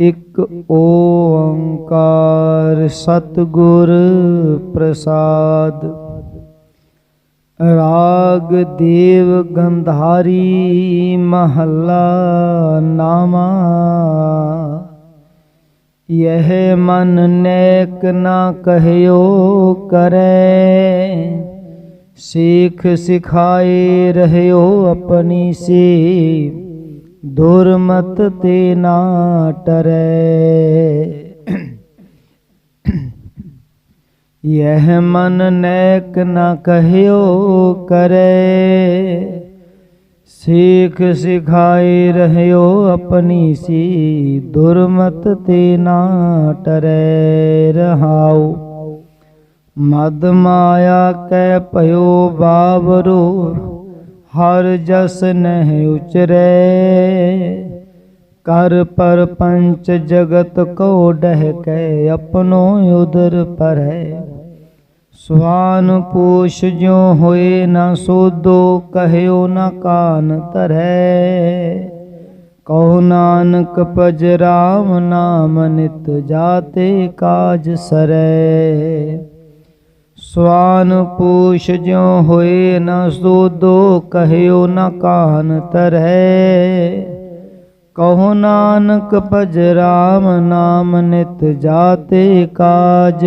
ਇਕ ਓੰਕਾਰ ਸਤਗੁਰ ਪ੍ਰਸਾਦ। ਰਾਗ ਦੇਵ ਗੰਧਾਰੀ ਮਹੱਲਾ ਨਾਮਾ। ਯਹ ਮਨ ਨੇਕ ਨਾ ਕਹਿਓ ਕਰੈ। ਸਿੱਖ ਸਿਖਾਏ ਰਹਿਓ ਆਪਣੀ ਸੇ ਦੁਰਮਤ ਤੇ ਨਾ ਟਰੈ। ਯਹ ਮਨ ਨੈਕ ਨਾ ਕਹਿਓ ਕਰੈ। ਸਿੱਖ ਸਿਖਾਏ ਰਹਿਓ ਆਪਣੀ ਸੀ ਦੁਰਮਤ ਤੇ ਨਾ ਟਰੈ ਰਹਾਉ। ਮਦ ਮਾਇਆ ਕੈ ਭਇਓ ਬਾਵਰੋ ਹਰ ਜਸ ਨਹਿ ਉਚਰੈ। ਕਰ ਪਰ ਪੰਚ ਜਗਤ ਕੋ ਡਹਿ ਕੈ ਆਪਣੋ ਉਦਰ ਪਰੈ ਸੁਹਾਨ ਪੂਛ ਜਿਉ ਹੋਏ ਨਾ ਸੋਦੋ, ਕਹਿਓ ਨਾ ਕਾਨ ਤਰੈ ਕਹੋ ਨਾਨਕ ਪਜ ਰਾਮ ਨਾਮ ਨਿਤ ਜਾਤੇ ਕਾਜ ਸਰੈ। ਸਵਾਨ ਪੂਛ ਜਿਉ ਹੋਏ ਨਾ ਸੋਦੋ ਕਹਿਓ ਨਾ ਕਾਨ ਤਰੈ। ਕਹੋ ਨਾਨਕ ਭਜ ਰਾਮ ਨਾਮ ਨਿਤ ਜਾਤੇ ਕਾਜ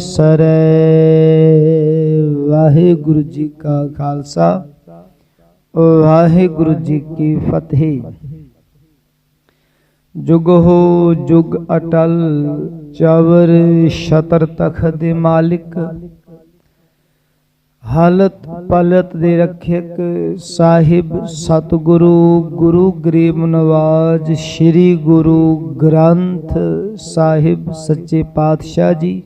ਸਰੈ। ਵਾਹਿਗੁਰੂ ਜੀ ਕਾ ਖਾਲਸਾ। ਵਾਹਿਗੁਰੂ ਜੀ ਕੀ ਫਤਿਹ। ਜੁਗ ਹੋ ਜੁਗ ਅਟਲ, ਚਵਰ ਸ਼ਤਰ ਤਖ ਦੇ ਮਾਲਿਕ। ਹਾਲਤ ਪਲਤ ਦੇ ਰੱਖਿਅਕ ਸਾਹਿਬ ਸਤਿਗੁਰੂ, ਗੁਰੂ ਗਰੀਬ ਨਵਾਜ, ਸ੍ਰੀ ਗੁਰੂ ਗ੍ਰੰਥ ਸਾਹਿਬ ਸੱਚੇ ਪਾਤਸ਼ਾਹ ਜੀ।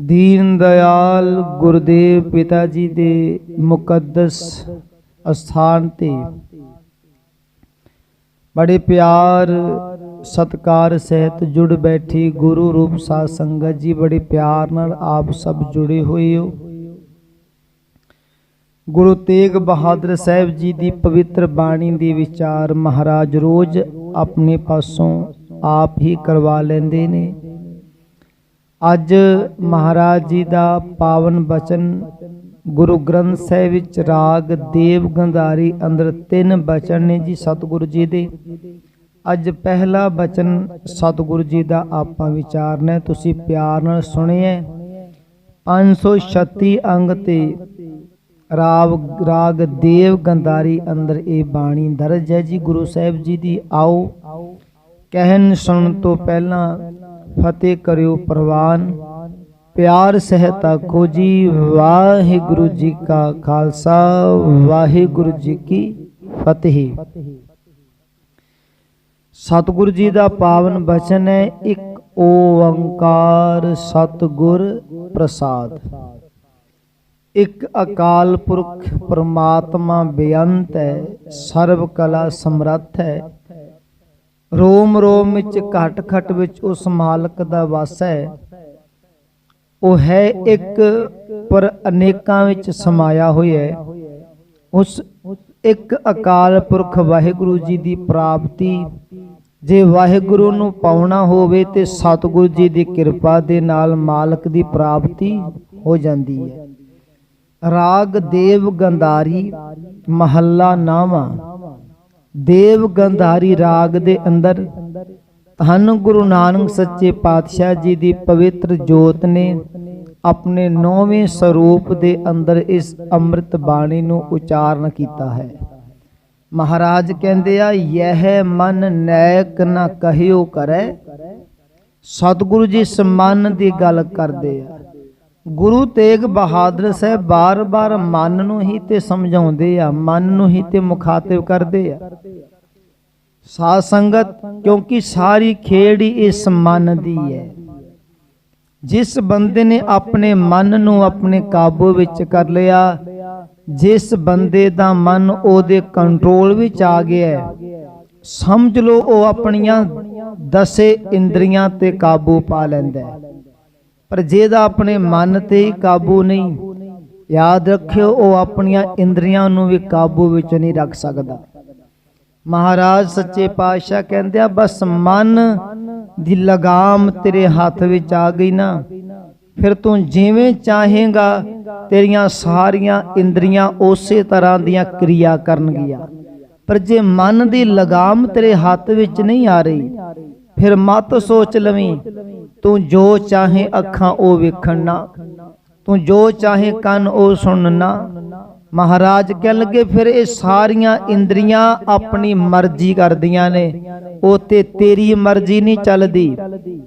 ਦੀਨ ਦਇਆਲ ਗੁਰਦੇਵ ਪਿਤਾ ਜੀ ਦੇ ਮੁਕੱਦਸ ਅਸਥਾਨ ਤੇ। ਬੜੇ ਪਿਆਰ ਸਤਕਾਰ ਸਹਿਤ ਜੁੜ ਬੈਠੀ ਗੁਰੂ ਰੂਪ ਸਾਧ ਸੰਗਤ ਜੀ, ਬੜੇ ਪਿਆਰ ਨਾਲ ਆਪ ਸਭ ਜੁੜੇ ਹੋਏ ਹੋ। ਗੁਰੂ ਤੇਗ ਬਹਾਦਰ ਸਾਹਿਬ ਜੀ ਦੀ ਪਵਿੱਤਰ ਬਾਣੀ ਦੇ ਵਿਚਾਰ ਮਹਾਰਾਜ ਰੋਜ਼ ਆਪਣੇ ਪਾਸੋਂ ਆਪ ਹੀ ਕਰਵਾ ਲੈਂਦੇ ਨੇ। ਅੱਜ ਮਹਾਰਾਜ ਜੀ ਦਾ ਪਾਵਨ ਬਚਨ ਗੁਰੂ ਗ੍ਰੰਥ ਸਾਹਿਬ ਵਿੱਚ ਰਾਗ ਦੇਵ ਗੰਧਾਰੀ ਅੰਦਰ ਤਿੰਨ ਬਚਨ ਨੇ ਜੀ, ਸਤਿਗੁਰੂ ਜੀ ਦੇ। ਅੱਜ ਪਹਿਲਾ ਬਚਨ ਸਤਿਗੁਰੂ ਜੀ ਦਾ ਆਪਾਂ ਵਿਚਾਰਨਾ ਹੈ। ਤੁਸੀਂ ਪਿਆਰ ਨਾਲ ਸੁਣਿਆ 536 ਅੰਗ ਤੇ ਰਾਗ ਰਾਗ ਦੇਵ ਗੰਦਾਰੀ ਅੰਦਰ ਇਹ ਬਾਣੀ ਦਰਜ ਹੈ ਜੀ, ਗੁਰੂ ਸਾਹਿਬ ਜੀ ਦੀ, ਆਓ। ਕਹਿਣ ਸੁਣਨ ਤੋਂ ਪਹਿਲਾਂ ਫਤਿਹ ਕਰਿਓ ਪ੍ਰਵਾਨ। ਪਿਆਰ ਸਹਿਤਾ ਖੋਜੀ, ਵਾਹਿਗੁਰੂ ਜੀ ਕਾ ਖਾਲਸਾ, ਵਾਹਿਗੁਰੂ ਜੀ ਕੀ ਫਤਿਹ। ਸਤਿਗੁਰੂ ਜੀ ਦਾ ਪਾਵਨ ਬਚਨ ਹੈ, ਇੱਕ ਓੰਕਾਰ ਸਤਿਗੁਰ ਪ੍ਰਸਾਦ। ਇੱਕ ਅਕਾਲ ਪੁਰਖ ਪ੍ਰਮਾਤਮਾ ਬੇਅੰਤ ਹੈ ਸਰਬ ਕਲਾ ਸਮਰੱਥ ਹੈ। ਰੋਮ ਰੋਮ ਵਿੱਚ ਘਟ ਘਟ ਵਿੱਚ ਉਸ ਮਾਲਕ ਦਾ ਵਾਸ ਹੈ। ਉਹ ਹੈ ਇੱਕ ਪਰ ਅਨੇਕਾਂ ਵਿੱਚ ਸਮਾਇਆ ਹੋਇਆ ਹੈ। ਉਸ ਇੱਕ ਅਕਾਲ ਪੁਰਖ ਵਾਹਿਗੁਰੂ ਜੀ ਦੀ ਪ੍ਰਾਪਤੀ ਜੇ ਵਾਹਿਗੁਰੂ ਨੂੰ ਪਾਉਣਾ ਹੋਵੇ ਤੇ ਸਤਿਗੁਰੂ ਜੀ ਦੀ ਕਿਰਪਾ ਦੇ ਨਾਲ ਮਾਲਕ ਦੀ ਪ੍ਰਾਪਤੀ ਹੋ ਜਾਂਦੀ ਹੈ। ਰਾਗ ਦੇਵ ਗੰਧਾਰੀ ਮਹੱਲਾ ਨਾਵਾ। ਦੇਵ ਗੰਧਾਰੀ ਰਾਗ ਦੇ ਅੰਦਰ ਧੰਨ ਗੁਰੂ ਨਾਨਕ ਸੱਚੇ ਪਾਤਸ਼ਾਹ ਜੀ ਦੀ ਪਵਿੱਤਰ ਜੋਤ ਨੇ ਆਪਣੇ ਨੌਵੇਂ ਸਰੂਪ ਦੇ ਅੰਦਰ ਇਸ ਅੰਮ੍ਰਿਤ ਬਾਣੀ ਨੂੰ ਉਚਾਰਨ ਕੀਤਾ ਹੈ। ਮਹਾਰਾਜ ਕਹਿੰਦੇ ਆ, ਯਹ ਮਨ ਨੈਕ ਨਾ ਕਹਿਓ ਕਰੈ। ਸਤਿਗੁਰੂ ਜੀ ਇਸ ਦੀ ਗੱਲ ਕਰਦੇ ਆ। ਗੁਰੂ ਤੇਗ ਬਹਾਦਰ ਸਾਹਿਬ ਬਾਰ-ਬਾਰ ਮਨ ਨੂੰ ਹੀ ਤੇ ਸਮਝਾਉਂਦੇ ਆ, ਮਨ ਨੂੰ ਹੀ ਤੇ ਮੁਖਾਤਿਬ ਕਰਦੇ ਆ। ਸਾਧ ਸੰਗਤ, ਕਿਉਂਕਿ ਸਾਰੀ ਖੇਡ ਹੀ ਇਸ ਮਨ ਦੀ ਹੈ। ਜਿਸ ਬੰਦੇ ਨੇ ਆਪਣੇ ਮਨ ਨੂੰ ਆਪਣੇ ਕਾਬੂ ਵਿੱਚ ਕਰ ਲਿਆ ਜਿਸ ਬੰਦੇ ਦਾ ਮਨ ਉਹਦੇ ਕੰਟਰੋਲ ਵਿੱਚ ਆ ਗਿਆ ਸਮਝ ਲਓ ਉਹ ਆਪਣੀਆਂ ਦਸੇ ਇੰਦਰੀਆਂ ਤੇ ਕਾਬੂ ਪਾ ਲੈਂਦਾ ਪਰ ਜਿਹਦਾ ਆਪਣੇ ਮਨ ਤੇ ਕਾਬੂ ਨਹੀਂ, ਯਾਦ ਰੱਖਿਓ ਉਹ ਆਪਣੀਆਂ ਇੰਦਰੀਆਂ ਨੂੰ ਵੀ ਕਾਬੂ ਵਿੱਚ ਨਹੀਂ ਰੱਖ ਸਕਦਾ। ਮਹਾਰਾਜ ਸੱਚੇ ਪਾਤਸ਼ਾਹ ਕਹਿੰਦੇ ਆ, ਬਸ ਮਨ ਦੀ ਲਗਾਮ ਤੇਰੇ ਹੱਥ ਵਿੱਚ ਆ ਗਈ ਨਾ ਫਿਰ ਤੂੰ ਜਿਵੇਂ ਚਾਹੇਗਾ, ਤੇਰੀਆਂ ਸਾਰੀਆਂ ਇੰਦਰੀਆਂ ਉਸੇ ਤਰ੍ਹਾਂ ਦੀਆਂ ਕਿਰਿਆ ਕਰਨਗੀਆਂ। ਪਰ ਜੇ ਮਨ ਦੀ ਲਗਾਮ ਤੇਰੇ ਹੱਥ ਵਿੱਚ ਨਹੀਂ ਆ ਰਹੀ, ਫਿਰ ਮਤ ਸੋਚ ਲਵੀਂ, ਤੂੰ ਜੋ ਚਾਹੇ ਅੱਖਾਂ ਉਹ ਵੇਖਣ ਨਾ, ਤੂੰ ਜੋ ਚਾਹੇ ਕੰਨ ਉਹ ਸੁਣਨ ਨਾ ਮਹਾਰਾਜ ਕਹਿਣ ਲੱਗੇ, ਫਿਰ ਇਹ ਸਾਰੀਆਂ ਇੰਦਰੀਆਂ ਆਪਣੀ ਮਰਜ਼ੀ ਕਰਦੀਆਂ ਨੇ। ਉਹ ਤੇ ਤੇਰੀ ਮਰਜ਼ੀ ਨਹੀਂ ਚੱਲਦੀ।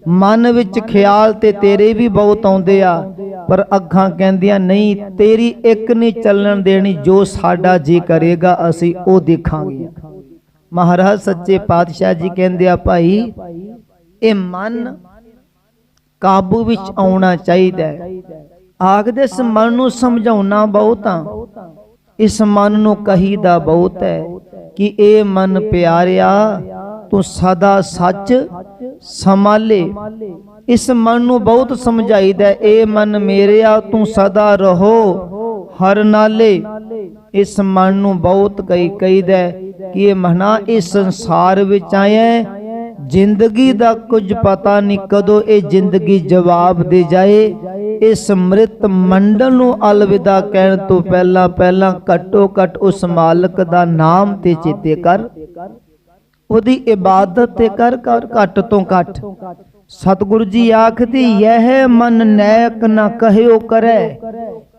ਮਨ ਵਿੱਚ ਖਿਆਲ ਤੇ ਤੇਰੇ ਵੀ ਬਹੁਤ ਆਉਂਦੇ ਆ। ਪਰ ਅੱਖਾਂ ਕਹਿੰਦੀਆਂ, ਨਹੀਂ, ਤੇਰੀ ਇੱਕ ਨਹੀਂ ਚੱਲਣ ਦੇਣੀ। ਜੋ ਸਾਡਾ ਜੀ ਕਰੇਗਾ, ਅਸੀਂ ਉਹ ਦੇਖਾਂਗੇ। ਮਹਾਰਾਜ ਸੱਚੇ ਪਾਤਸ਼ਾਹ ਜੀ ਕਹਿੰਦੇ ਆ, ਭਾਈ, ਇਹ ਮਨ ਕਾਬੂ ਵਿੱਚ ਆਉਣਾ ਚਾਹੀਦਾ ਹੈ। ਆਖਦੇ ਇਸ ਮਨ ਨੂੰ ਸਮਝਾਉਣਾ ਬਹੁਤ ਇਸ ਮਨ ਨੂੰ ਕਹੀਦਾ ਬਹੁਤ ਹੈ ਕਿ ਇਹ ਮਨ ਪਿਆਰਿਆ, ਤੂੰ ਸਦਾ ਸੱਚ ਸੰਭਾਲੇ। ਇਸ ਮਨ ਨੂੰ ਬਹੁਤ ਸਮਝਾਈਦਾ, ਇਹ ਮਨ ਮੇਰਿਆ, ਤੂੰ ਸਦਾ ਰਹੋ ਹਰ ਨਾਲੇ। ਇਸ ਮਨ ਨੂੰ ਬਹੁਤ ਕਈ ਕਹੀਦਾ ਕਿ ਇਹ ਮਨਾ ਇਸ ਸੰਸਾਰ ਵਿੱਚ ਆਇਆ ਜ਼ਿੰਦਗੀ ਦਾ ਕੁਝ ਪਤਾ ਨਹੀਂ ਕਦੋਂ ਇਹ ਜ਼ਿੰਦਗੀ ਜਵਾਬ ਦੇ ਜਾਏ। ਇਸ ਮ੍ਰਿਤ ਮੰਡਲ ਨੂੰ ਅਲਵਿਦਾ ਕਹਿਣ ਤੋਂ ਪਹਿਲਾਂ ਪਹਿਲਾਂ ਘੱਟੋ ਘੱਟ ਉਸ ਮਾਲਕ ਦਾ ਨਾਮ ਤੇ ਚੇਤੇ ਕਰ। ਉਹਦੀ ਇਬਾਦਤ ਤੇ ਕਰ ਕਰ ਘੱਟ ਤੋਂ ਘੱਟ। ਸਤਿਗੁਰੂ ਜੀ ਆਖਦੀ ਇਹ ਮਨ ਨੈਕ ਨਾ ਕਹਿਓ ਕਰੈ।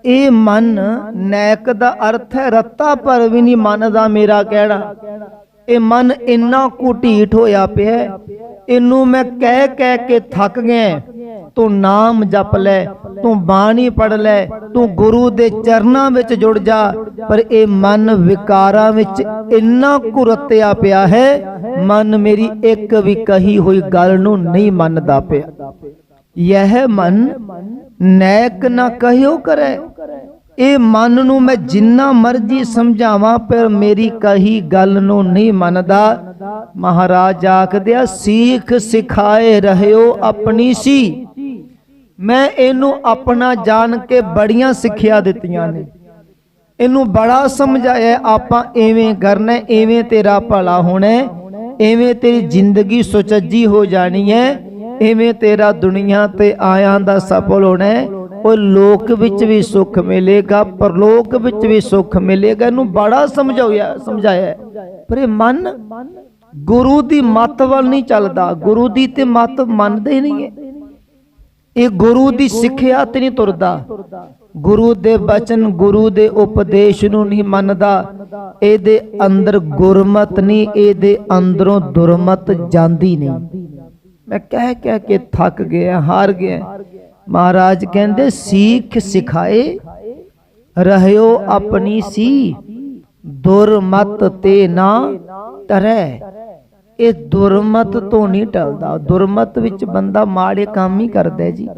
ਇਹ ਮਨ ਨੈਕ ਦਾ ਅਰਥ ਹੈ, ਰੱਤਾ ਪਰ ਵੀ ਨਹੀਂ ਮੰਨਦਾ ਮੇਰਾ ਕਹਿਣਾ ਇਹ ਮਨ ਇੰਨਾ ਕੁ ਹੋਇਆ ਪਿਆ ਇਹਨੂੰ ਮੈਂ ਕਹਿ ਕਹਿ ਕੇ ਥੱਕ ਗਿਆ ਤੂੰ ਨਾਮ ਜਪ ਲੈ, ਤੂੰ ਬਾਣੀ ਪੜ ਲੈ, ਤੂੰ ਗੁਰੂ ਦੇ ਚਰਨਾਂ ਵਿੱਚ ਜੁੜ ਜਾ। ਪਰ ਇਹ ਮਨ ਵਿਕਾਰਾਂ ਵਿੱਚ ਇੰਨਾ ਕੁਰਤਿਆ ਪਿਆ ਹੈ, ਮਨ ਮੇਰੀ ਇੱਕ ਵੀ ਕਹੀ ਹੋਈ ਗੱਲ ਨੂੰ ਨਹੀਂ ਮੰਨਦਾ ਪਿਆ। ਯਹ ਮਨ ਨੈਕ ਨਾ ਕਹਿਓ ਕਰੇ। ਇਹ ਮਨ ਨੂੰ ਮੈਂ ਜਿੰਨਾ ਮਰਜ਼ੀ ਸਮਝਾਵਾਂ ਪਰ ਮੇਰੀ ਕਹੀ ਗੱਲ ਨੂੰ ਨਹੀਂ ਮੰਨਦਾ। ਮਹਾਰਾਜ ਆਖਦੇ ਆ ਸੀਖ ਸਿਖਾਏ ਰਹਿਓ ਆਪਣੀ ਸੀ। ਮੈਂ ਇਹਨੂੰ ਆਪਣਾ ਜਾਣ ਕੇ ਬੜੀਆਂ ਸਿੱਖਿਆ ਦਿੱਤੀਆਂ ਨੇ। ਇਹਨੂੰ ਬੜਾ ਸਮਝਾਇਆ ਆਪਾਂ ਐਵੇਂ ਕਰਨਾ ਹੈ, ਐਵੇਂ ਤੇਰਾ ਭਲਾ ਹੋਣਾ ਹੈ, ਐਵੇਂ ਤੇਰੀ ਜ਼ਿੰਦਗੀ ਸੁਚੱਜੀ ਹੋ ਜਾਣੀ ਹੈ ਐਵੇਂ ਤੇਰਾ ਦੁਨੀਆ ਤੇ ਆਇਆਂ ਦਾ ਸਫਲ ਹੋਣਾ ਉਹ ਲੋਕ ਵਿੱਚ ਵੀ ਸੁੱਖ ਮਿਲੇਗਾ, ਪਰਲੋਕ ਵਿੱਚ ਵੀ ਸੁੱਖ ਮਿਲੇਗਾ। ਇਹਨੂੰ ਬੜਾ ਸਮਝਾਇਆ ਸਮਝਾਇਆ। ਪਰ ਇਹ ਮਨ ਗੁਰੂ ਦੀ ਮੱਤ ਵੱਲ ਨਹੀਂ ਚੱਲਦਾ। ਗੁਰੂ ਦੀ ਤੇ ਮੱਤ ਮੰਨਦੇ ਹੀ ਨਹੀਂ ਹੈ। ਇਹ ਗੁਰੂ ਦੀ ਸਿੱਖਿਆ ਤੇ ਨਹੀਂ ਤੁਰਦਾ। ਗੁਰੂ ਦੇ ਬਚਨ, ਗੁਰੂ ਦੇ ਉਪਦੇਸ਼ ਨੂੰ ਨਹੀਂ ਮੰਨਦਾ। ਇਹਦੇ ਅੰਦਰ ਗੁਰਮਤ ਨਹੀਂ, ਇਹਦੇ ਅੰਦਰੋਂ ਦੁਰਮਤ ਜਾਂਦੀ ਨਹੀਂ। ਮੈਂ ਕਹਿ ਕਹਿ ਕੇ ਥੱਕ ਗਿਆ, ਹਾਰ ਗਿਆ। ਮਹਾਰਾਜ ਕਹਿੰਦੇ ਸਿੱਖ ਸਿਖਾਏ ਰਹਿਓ ਆਪਣੀ ਸੀ ਦੁਰਮਤ ਤੇ ਨਾ ਟਰੈ। ਇਹ ਦੁਰਮਤ ਤੋਂ ਨਹੀਂ ਟਲਦਾ। ਦੁਰਮਤ ਵਿੱਚ ਬੰਦਾ ਮਾੜੇ ਕੰਮ ਹੀ ਕਰਦਾ ਜੀ।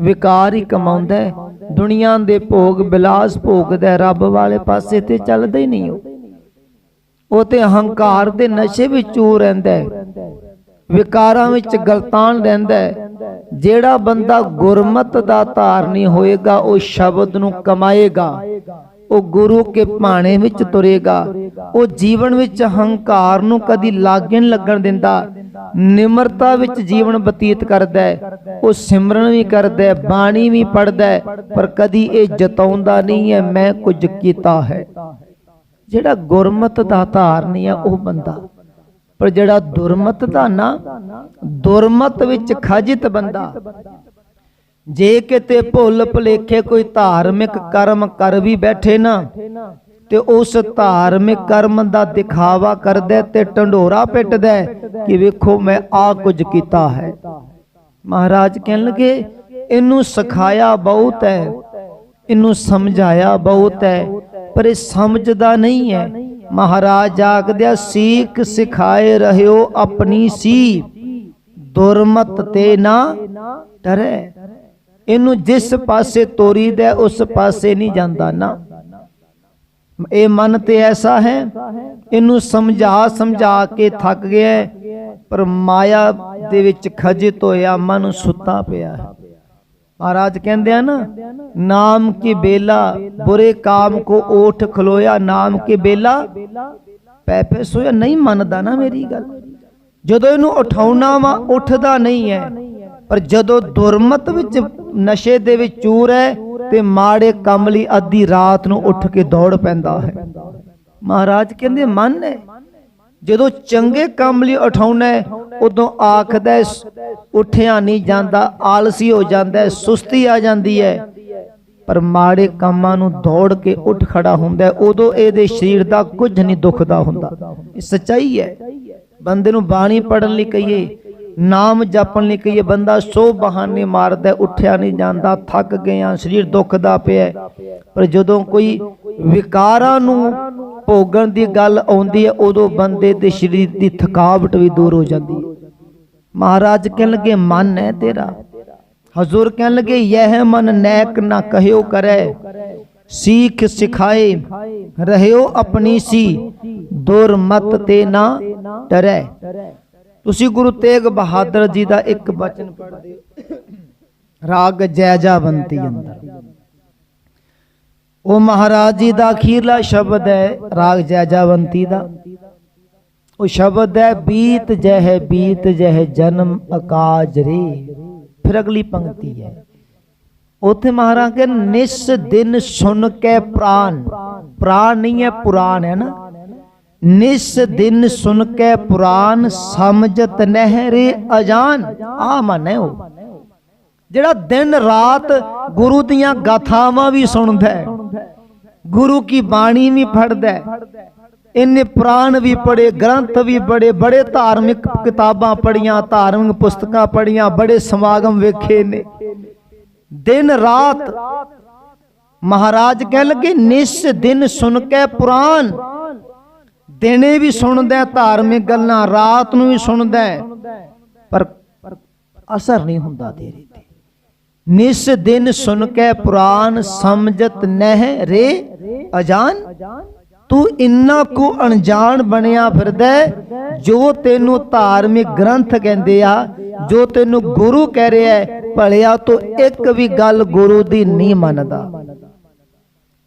ਵਿਕਾਰ ਹੀ ਕਮਾਉਂਦਾ ਹੈ। ਦੁਨੀਆ ਦੇ ਭੋਗ ਬਿਲਾਸ ਭੋਗਦਾ ਹੈ, ਰੱਬ ਵਾਲੇ ਪਾਸੇ ਤੇ ਚੱਲਦਾ ਹੀ ਨਹੀਂ ਉਹ। ਉਹ ਤੇ ਹੰਕਾਰ ਦੇ ਨਸ਼ੇ ਵਿੱਚ ਚੂਰ ਰਹਿੰਦਾ ਵਿਕਾਰਾਂ ਵਿੱਚ ਗਲਤਾਨ ਰਹਿੰਦਾ ਜਿਹੜਾ ਬੰਦਾ ਗੁਰਮਤ ਦਾ ਧਾਰਨੀ ਹੋਏਗਾ, ਉਹ ਸ਼ਬਦ ਨੂੰ ਕਮਾਏਗਾ, ਉਹ ਗੁਰੂ ਕੇ ਭਾਣੇ ਵਿੱਚ ਤੁਰੇਗਾ, ਉਹ ਜੀਵਨ ਵਿੱਚ ਹੰਕਾਰ ਨੂੰ ਕਦੀ ਲਾਗੇ ਨਹੀਂ ਲੱਗਣ ਦਿੰਦਾ, ਨਿਮਰਤਾ ਵਿੱਚ ਜੀਵਨ ਬਤੀਤ ਕਰਦਾ ਹੈ, ਉਹ ਸਿਮਰਨ ਵੀ ਕਰਦਾ ਹੈ, ਬਾਣੀ ਵੀ ਪੜਦਾ ਹੈ, ਪਰ ਕਦੀ ਇਹ ਜਤਾਉਂਦਾ ਨਹੀਂ ਹੈ, ਮੈਂ ਕੁਝ ਕੀਤਾ ਹੈ। ਜਿਹੜਾ ਗੁਰਮਤ ਦਾ ਧਾਰਨੀ ਆ ਉਹ ਬੰਦਾ ਪਰ ਜਿਹੜਾ ਦੁਰਮਤ ਦਾ ਨਾ, ਦੁਰਮਤ ਵਿੱਚ ਖਜਿਤ ਬੰਦਾ, ਜੇ ਕਿਤੇ ਭੁੱਲ ਭੁਲੇਖੇ ਕੋਈ ਧਾਰਮਿਕ ਕਰਮ ਕਰ ਵੀ ਬੈਠੇ ਨਾ, ਤੇ ਉਸ ਧਾਰਮਿਕ ਕਰਮ ਦਾ ਦਿਖਾਵਾ ਕਰਦਾ ਤੇ ਢੰਡੋਰਾ ਪਿੱਟਦਾ ਕਿ ਵੇਖੋ ਮੈਂ ਆ ਕੁਝ ਕੀਤਾ ਹੈ। ਮਹਾਰਾਜ ਕਹਿਣ ਲਗੇ ਇਹਨੂੰ ਸਿਖਾਇਆ ਬਹੁਤ ਹੈ, ਇਹਨੂੰ ਸਮਝਾਇਆ ਬਹੁਤ ਹੈ, ਪਰ ਇਹ ਸਮਝਦਾ ਨਹੀਂ ਹੈ। ਮਹਾਰਾਜ ਆਖਦਿਆ ਸੀਖ ਸਿਖਾਏ ਰਹਿਓ ਆਪਣੀ ਸੀ ਦੁਰਮਤ ਤੇ ਨਾ ਡਰੇ। ਇਹਨੂੰ ਜਿਸ ਪਾਸੇ ਤੋਰੀ ਤੋਰੀਦਾ ਉਸ ਪਾਸੇ ਨਹੀਂ ਜਾਂਦਾ ਨਾ। ਇਹ ਮਨ ਤੇ ਐਸਾ ਹੈ, ਇਹਨੂੰ ਸਮਝਾ ਸਮਝਾ ਕੇ ਥੱਕ ਗਿਆ ਪਰ ਮਾਇਆ ਦੇ ਵਿੱਚ ਖਜਿਤ ਹੋਇਆ ਮਨ ਸੁੱਤਾ ਪਿਆ ਹੈ। ਮਹਾਰਾਜ ਕਹਿੰਦੇ ਆ ਨਾ, ਨਾਮ ਕੀ ਬੇਲਾ, ਬੁਰੇ ਕਾਮ ਕੋ ਓਠ ਖਲੋਇਆ, ਨਾਮ ਕੀ ਬੇਲਾ? ਪੈ ਸੋਇਆ, ਨਹੀਂ ਮੰਨਦਾ ਨਾ ਮੇਰੀ ਗੱਲ। ਜਦੋਂ ਇਹਨੂੰ ਉਠਾਉਣਾ ਵਾ, ਉੱਠਦਾ ਨਹੀਂ ਹੈ ਪਰ ਜਦੋਂ ਦੁਰਮਤ ਵਿੱਚ, ਨਸ਼ੇ ਦੇ ਵਿੱਚ ਚੂਰ ਹੈ ਤੇ ਮਾੜੇ ਕੰਮ ਲਈ ਅੱਧੀ ਰਾਤ ਨੂੰ ਉੱਠ ਕੇ ਦੌੜ ਪੈਂਦਾ ਹੈ। ਮਹਾਰਾਜ ਕਹਿੰਦੇ, ਮਨ ਹੈ ਜਦੋਂ ਚੰਗੇ ਕੰਮ ਲਈ ਉਠਾਉਣਾ ਉਦੋਂ ਆਖਦਾ ਹੈ, ਨਹੀਂ ਜਾਂਦਾ ਆਲਸੀ ਹੋ ਜਾਂਦਾ ਸੁਸਤੀ ਆ ਜਾਂਦੀ ਹੈ। ਪਰ ਮਾੜੇ ਕੰਮਾਂ ਨੂੰ ਦੌੜ ਕੇ ਉੱਠ ਖੜਾ ਹੁੰਦਾ ਉਦੋਂ ਇਹਦੇ ਸਰੀਰ ਦਾ ਕੁਝ ਨਹੀਂ ਦੁਖਦਾ ਹੁੰਦਾ। ਇਹ ਸੱਚਾਈ ਹੈ। ਬੰਦੇ ਨੂੰ ਬਾਣੀ ਪੜਨ ਲਈ ਕਹੀਏ ਨਾਮ ਜਪਣ ਲਈ ਕਹੀਏ ਬੰਦਾ ਸੋ ਬਹਾਨੇ ਮਾਰਦਾ ਉੱਠਿਆ ਨਹੀਂ ਜਾਂਦਾ ਥੱਕ ਗਿਆ ਸਰੀਰ ਦੁਖਦਾ ਪਿਆ ਪਰ ਜਦੋਂ ਕੋਈ ਵਿਕਾਰਾਂ ਨੂੰ ਭੋਗਣ ਦੀ ਗੱਲ ਆਉਂਦੀ ਹੈ, ਉਦੋਂ ਬੰਦੇ ਦੇ ਸਰੀਰ ਦੀ ਥਕਾਵਟ ਵੀ ਦੂਰ ਹੋ ਜਾਂਦੀ ਹੈ। ਮਹਾਰਾਜ ਕਹਿਣ ਲੱਗੇ ਮਨ ਹੈ ਤੇਰਾ। ਹਜ਼ੂਰ ਕਹਿਣ ਲੱਗੇ ਯਹ ਮਨ ਨੈਕ ਨਾ ਕਹਿਓ ਕਰੈ। ਸਿੱਖ ਸਿਖਾਏ, ਰਹਿਓ ਆਪਣੀ ਸੀ। ਦੁਰਮਤ ਤੇ ਨਾ ਡਰੈ। ਤੁਸੀਂ ਗੁਰੂ ਤੇਗ ਬਹਾਦਰ ਜੀ ਦਾ ਇੱਕ ਬਚਨ ਪੜ੍ਹਦੇ ਹੋ। ਰਾਗ ਜੈਜਾਵੰਤੀ ਅੰਦਰ। ਉਹ ਮਹਾਰਾਜ ਜੀ ਦਾ ਅਖੀਰਲਾ ਸ਼ਬਦ ਹੈ, ਰਾਗ ਜੈਜਾਵੰਤੀ ਦਾ। ਉਹ ਸ਼ਬਦ ਹੈ, ਬੀਤ ਜਹ ਬੀਤ ਜਹ ਜਨਮ ਅਕਾਜ ਰੇ। ਫਿਰ ਅਗਲੀ ਪੰਕਤੀ ਹੈ। ਉਥੇ ਮਹਾਰਾਜ ਕੇ ਨਿਸ ਦਿਨ ਸੁਣ ਕੇ ਪ੍ਰਾਨ। ਪ੍ਰਾਨ ਨਹੀਂ ਹੈ, ਪੁਰਾਨ ਹੈ ਨਾ। ਨਿਸ ਦਿਨ ਸੁਨ ਕੇ ਪੁਰਾਨ, ਸਮਝਤ ਨਹਿਰੇ ਅਜਾਨ। ਆ ਮਨ ਹੈ ਉਹ। ਜਿਹੜਾ ਦਿਨ ਰਾਤ ਗੁਰੂ ਦੀਆਂ ਗਾਥਾਵਾਂ ਵੀ ਸੁਣਦਾ ਹੈ, ਗੁਰੂ ਕੀ ਬਾਣੀ ਵੀ ਪੜਦਾ ਹੈ ਇਹਨੇ ਪ੍ਰਾਨ ਵੀ ਪੜੇ ਗ੍ਰੰਥ ਵੀ ਬੜੇ ਬੜੇ ਧਾਰਮਿਕ ਕਿਤਾਬਾਂ ਪੜੀਆਂ ਧਾਰਮਿਕ ਪੁਸਤਕਾਂ ਪੜੀਆਂ ਬੜੇ ਸਮਾਗਮ ਵੇਖੇ ਨੇ। ਦਿਨ ਰਾਤ ਮਹਾਰਾਜ ਕਹਿ ਲੱਗੇ, ਨਿਸ ਦਿਨ ਸੁਣ ਕੇ ਪੁਰਾਨ ਦਿਨੇ ਵੀ ਸੁਣਦਾ ਧਾਰਮਿਕ ਗੱਲਾਂ ਰਾਤ ਨੂੰ ਵੀ ਸੁਣਦਾ ਪਰ ਅਸਰ ਨਹੀਂ ਹੁੰਦਾ ਤੇਰੇ ਤੇ। ਨਿਸ ਦਿਨ ਸੁਨ ਕੇ ਪੁਰਾਨ ਸਮਝਤ ਨਹਿ ਰੇ ਅਜਾਨ। ਤੂੰ ਇੰਨਾ ਕੋ ਅਣਜਾਣ ਬਣਿਆ ਫਿਰਦਾ, ਜੋ ਤੈਨੂੰ ਧਾਰਮਿਕ ਗ੍ਰੰਥ ਕਹਿੰਦੇ ਆ, ਜੋ ਤੈਨੂੰ ਗੁਰੂ ਕਹਿ ਰਿਹਾ ਭਲਿਆ ਤੂੰ ਇੱਕ ਵੀ ਗੱਲ ਗੁਰੂ ਦੀ ਨਹੀਂ ਮੰਨਦਾ।